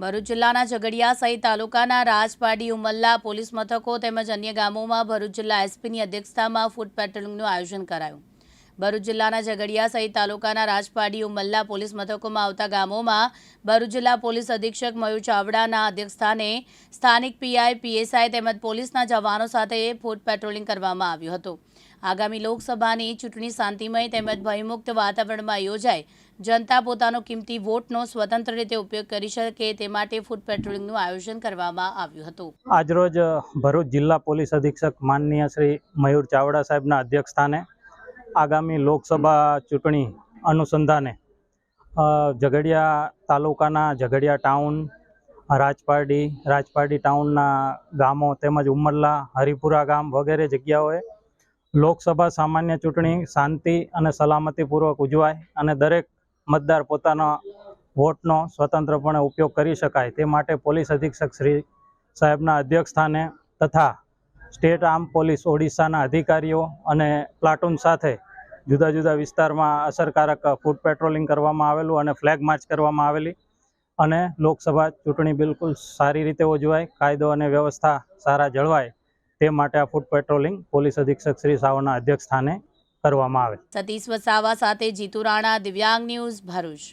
ભરૂચ જિલ્લાના ઝઘડિયા સહિત તાલુકાના રાજપાડી, ઉમલ્લા પોલીસ મથકો તેમજ અન્ય ગામોમાં ભરૂચ જિલ્લા એસપીની અધ્યક્ષતામાં ફૂડ પેટ્રોલિંગનું આયોજન કરાયું. ભરૂચ જિલ્લાના ઝઘડિયા સહિત તાલુકાના રાજપાડી ઉમલ્લા પોલીસ મથકોમાં આવતા ગામોમાં ભરૂચ જિલ્લા પોલીસ અધિક્ષક મયુર ચાવડાના અધ્યક્ષસ્થાને સ્થાનિક પીઆઈ, પીએસઆઈ તેમજ પોલીસના જવાનો સાથે ફૂડ પેટ્રોલિંગ કરવામાં આવ્યું હતું. આગામી લોકસભાની ચૂંટણી શાંતિમય તેમજ ભયમુક્ત વાતાવરણમાં યોજાય. જનતા પોતાનો કિંમતી વોટનો સ્વતંત્ર રીતે ઉપયોગ કરી શકે તે માટે ફૂડ પેટ્રોલિંગનું આયોજન કરવામાં આવ્યું હતું. આજરોજ ભરૂચ જિલ્લા પોલીસ અધિક્ષક માનનીય શ્રી મયુર ચાવડા સાહેબના અધ્યક્ષસ્થાને આગામી લોકસભા ચૂંટણી અનુસંધાને ઝઘડિયા તાલુકાના ઝઘડિયા ટાઉન, રાજપારડી રાજપારડી ટાઉનના ગામો તેમજ ઉમરલા, હરિપુરા ગામ વગેરે જગ્યાઓએ લોકસભા સામાન્ય ચૂંટણી શાંતિ અને સલામતીપૂર્વક ઉજવાય અને દરેક મતદાર પોતાના વોટનો સ્વતંત્રપણે ઉપયોગ કરી શકાય તે માટે પોલીસ અધિક્ષક શ્રી સાહેબના અધ્યક્ષસ્થાને તથા સ્ટેટ આર્મ પોલીસ ઓડિશાના અધિકારીઓ અને પ્લાટૂન સાથે જુદા જુદા વિસ્તારમાં અસરકારક ફૂડ પેટ્રોલિંગ કરવામાં આવેલું અને ફ્લેગ માર્ચ કરવામાં આવેલી અને લોકસભા ચૂંટણી બિલકુલ સારી રીતે ઉજવાય, કાયદો અને વ્યવસ્થા સારા જળવાય તે માટે આ ફૂડ પેટ્રોલિંગ પોલીસ અધિક્ષક શ્રી સાવના અધ્યક્ષ સ્થાને કરવામાં આવે. સતીશ વસાવા સાથે જીતુ રાણા, દિવ્યાંગ ન્યૂઝ ભરૂચ.